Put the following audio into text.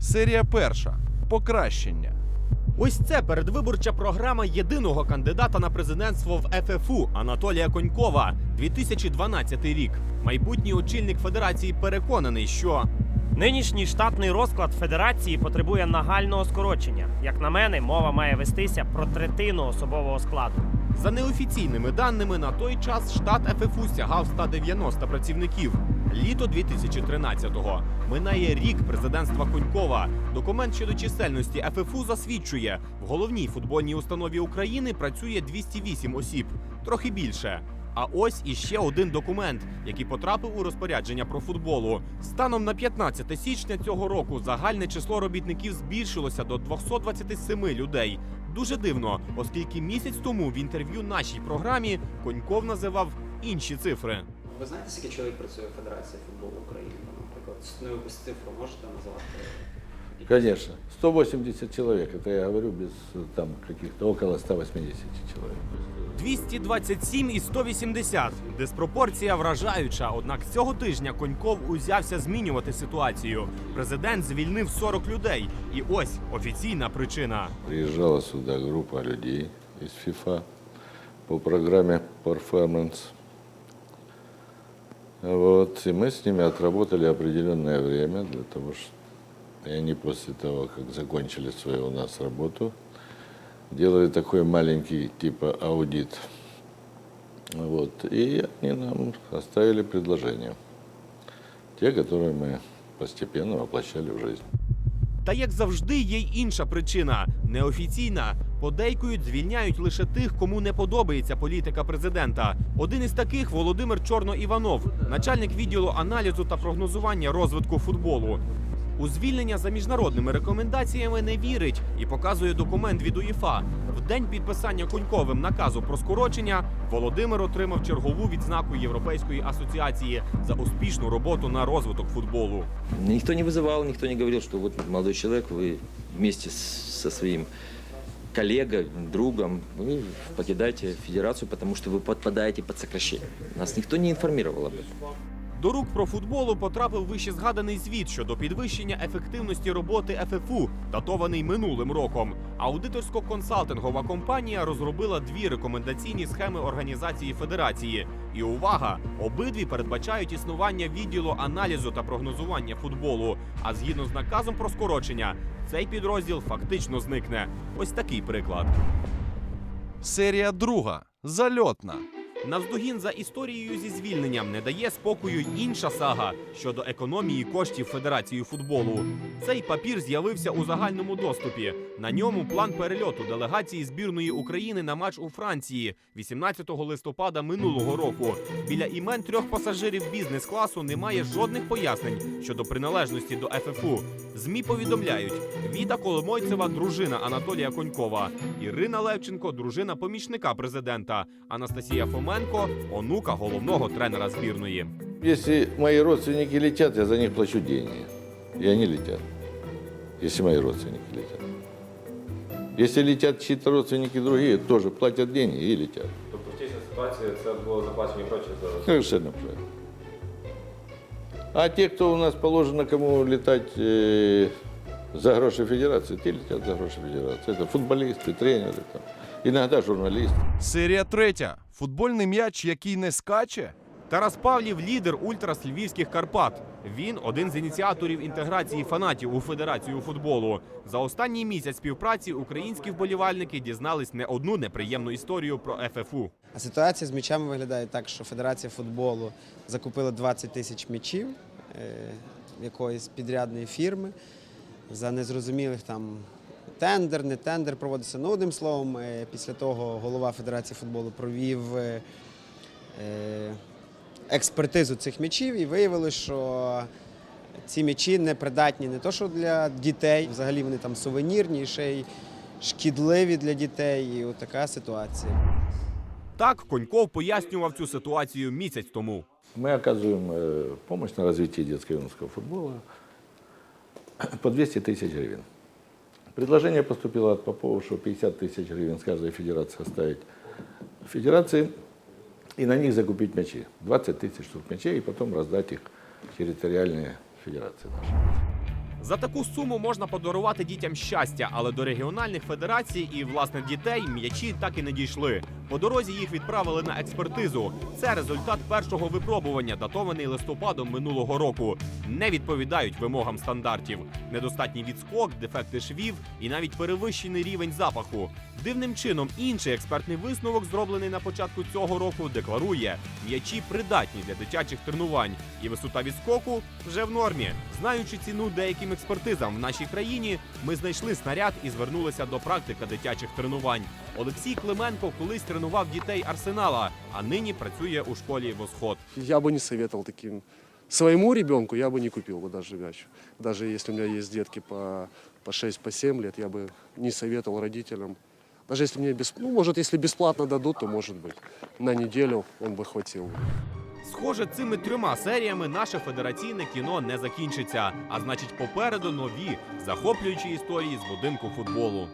Серія перша. Покращення. Ось це передвиборча програма єдиного кандидата на президентство в ФФУ Анатолія Конькова. 2012 рік. Майбутній очільник федерації переконаний, що Нинішній штатний розклад федерації потребує нагального скорочення. Як на мене, мова має вестися про третину особового складу. за неофіційними даними на той час штат ФФУ сягав 190 працівників. Літо 2013-го. Минає рік президентства Конькова. Документ щодо чисельності ФФУ засвідчує, в головній футбольній установі України працює 208 осіб, трохи більше. А ось іще один документ, який потрапив у розпорядження про футболу. Станом на 15 січня цього року загальне число робітників збільшилося до 227 людей. Дуже дивно, оскільки місяць тому в інтерв'ю нашій програмі Коньков називав інші цифри. Ви знаєте, скільки чоловік працює в Федерації футболу України? Наприклад, ну якусь цифру можете назвати? Конечно. 180 человек, это я говорю без там каких-то около 180 человек. 227 і 180. Диспропорція вражаюча. Однак цього тижня Коньков узявся змінювати ситуацію. Президент звільнив 40 людей. І ось офіційна причина. Приезжала сюда группа людей из ФИФА по программе Performance. Вот, и мы с ними отработали определенное время для того, что и они после того, как закончили свою у нас работу, делали такой маленький типа аудит. Вот, и они нам оставили предложения. Те, которые мы постепенно воплощали в жизнь. Та як завжди, є й інша причина неофіційна. Подейкують, звільняють лише тих, кому не подобається політика президента. Один із таких Володимир Чорно-Іванов, начальник відділу аналізу та прогнозування розвитку футболу. У звільнення за міжнародними рекомендаціями не вірить і показує документ від УЄФА. В день підписання Коньковим наказу про скорочення Володимир отримав чергову відзнаку Європейської асоціації за успішну роботу на розвиток футболу. Никто не вызывал, никто не говорил, что вот молодой человек, вы вместе с- со своим коллегой, другом, вы покидаете федерацию, потому что вы подпадаете под сокращение. Нас никто не информировал об этом. До рук про футболу потрапив вище згаданий звіт щодо підвищення ефективності роботи ФФУ, датований минулим роком. Аудиторсько-консалтингова компанія розробила дві рекомендаційні схеми організації федерації. І увага! Обидві передбачають існування відділу аналізу та прогнозування футболу. А згідно з наказом про скорочення, цей підрозділ фактично зникне. Ось такий приклад. Серія друга. Зальотна. Навздогін за історією зі звільненням не дає спокою інша сага щодо економії коштів Федерації футболу. Цей папір з'явився у загальному доступі. На ньому план перельоту делегації збірної України на матч у Франції 18 листопада минулого року. Біля імен трьох пасажирів бізнес-класу немає жодних пояснень щодо приналежності до ФФУ. ЗМІ повідомляють: Віта Коломойцева, дружина Анатолія Конькова, Ірина Левченко, дружина помічника президента, Анастасія Фоменко, онука головного тренера збірної. Если мои родственники летят, я за них плачу деньги. И они летят. Если мои родственники летят. Если летят чьи-то родственники другие, тоже платят деньги и летят. Тобто в тій ситуації це було заплачені гроші за Совершенно правильно. А те, кто у нас положено кому летать э, за гроши федерации, те летят за гроши федерации. Это футболисты, тренеры, там. иногда журналисты. Серія третя. Футбольний м'яч, який не скаче. Тарас Павлів лідер ультрас львівських Карпат. Він один з ініціаторів інтеграції фанатів у Федерацію футболу. За останній місяць співпраці українські вболівальники дізнались не одну неприємну історію про ФФУ. А ситуація з м'ячами виглядає так, що Федерація футболу закупила 20 тисяч м'ячів е, якоїсь підрядної фірми за незрозумілих там тендер, не тендер проводився. Ну, одним словом, е, після того голова Федерації футболу провів е, е, експертизу цих м'ячів і виявилось, що ці м'ячі не придатні не то, що для дітей, взагалі вони там сувенірні, і ще й шкідливі для дітей. І от така ситуація. Так Коньков пояснював цю ситуацію місяць тому. Мы оказываем э, помощь на развитие детского и юношеского футбола по 200 тысяч гривен. Предложение поступило от Попова, что 50 тысяч гривен с каждой федерации оставить федерации и на них закупить мячи. 20 тысяч штук мячей и потом раздать их в территориальные федерации наши. За таку суму можна подарувати дітям щастя, але до регіональних федерацій і власне дітей м'ячі так і не дійшли. По дорозі їх відправили на експертизу. Це результат першого випробування, датований листопадом минулого року. Не відповідають вимогам стандартів. Недостатній відскок, дефекти швів і навіть перевищений рівень запаху. Дивним чином, інший експертний висновок, зроблений на початку цього року, декларує, м'ячі придатні для дитячих тренувань, і висота відскоку вже в нормі. Знаючи ціну деяким експертизам в нашій країні, ми знайшли снаряд і звернулися до практика дитячих тренувань. Олексій Клименко колись тренував дітей арсенала, а нині працює у школі Восход. Я бы не советовал таким. Своему ребенку я бы не купил бы даже мяч. Даже если у меня есть детки по, по 6-7 по семь лет, я бы не советовал родителям. Даже если мне бесп... ну, может, если бесплатно дадут, то может быть. На неделю он бы хватил. Схоже, цими трьома серіями наше федераційне кіно не закінчиться. А значить, попереду нові захоплюючі історії з будинку футболу.